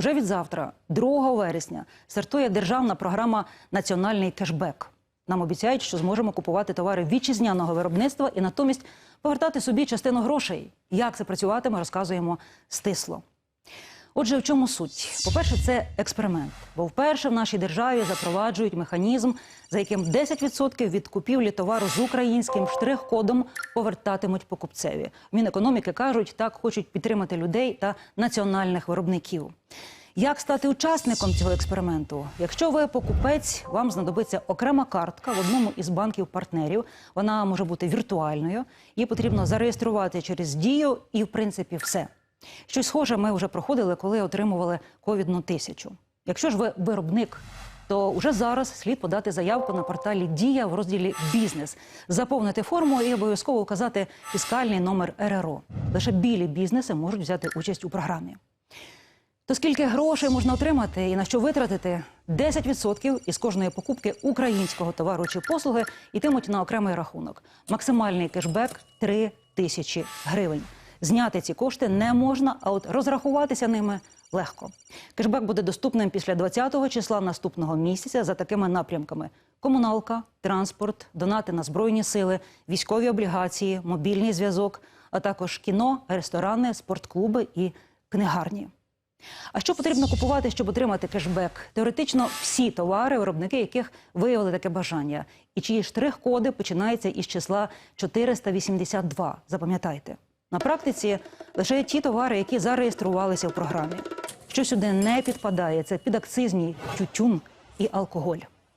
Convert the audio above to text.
Уже від завтра, 2 вересня, стартує державна програма Національний кешбек. Нам обіцяють, що зможемо купувати товари вітчизняного виробництва і натомість повертати собі частину грошей. Як це працюватиме, розказуємо стисло. Отже, в чому суть? По-перше, це експеримент, бо вперше в нашій державі запроваджують механізм, за яким 10% від купівлі товару з українським штрих-кодом повертатимуть покупцеві. Мінекономіки кажуть, так хочуть підтримати людей та національних виробників. Як стати учасником цього експерименту? Якщо ви покупець, вам знадобиться окрема картка в одному із банків партнерів. Вона може бути віртуальною. Її потрібно зареєструвати через дію, і в принципі все. Щось схоже ми вже проходили, коли отримували ковідну тисячу. Якщо ж ви виробник, то вже зараз слід подати заявку на порталі Дія в розділі Бізнес, заповнити форму і обов'язково вказати фіскальний номер РРО. Лише білі бізнеси можуть взяти участь у програмі. То скільки грошей можна отримати і на що витратити? 10% із кожної покупки українського товару чи послуги йтимуть на окремий рахунок. Максимальний кешбек 3 тисячі гривень. Зняти ці кошти не можна, а от розрахуватися ними легко. Кешбек буде доступним після 20-го числа наступного місяця за такими напрямками: комуналка, транспорт, донати на збройні сили, військові облігації, мобільний зв'язок, а також кіно, ресторани, спортклуби і книгарні. А що потрібно купувати, щоб отримати кешбек? Теоретично всі товари, виробники яких виявили таке бажання, і чиї штрих-коди починаються із числа 482. Запам'ятайте. На практиці лише ті товари, які зареєструвалися в програмі. Що сюди не підпадає, це підакцизні тютюн і алкоголь.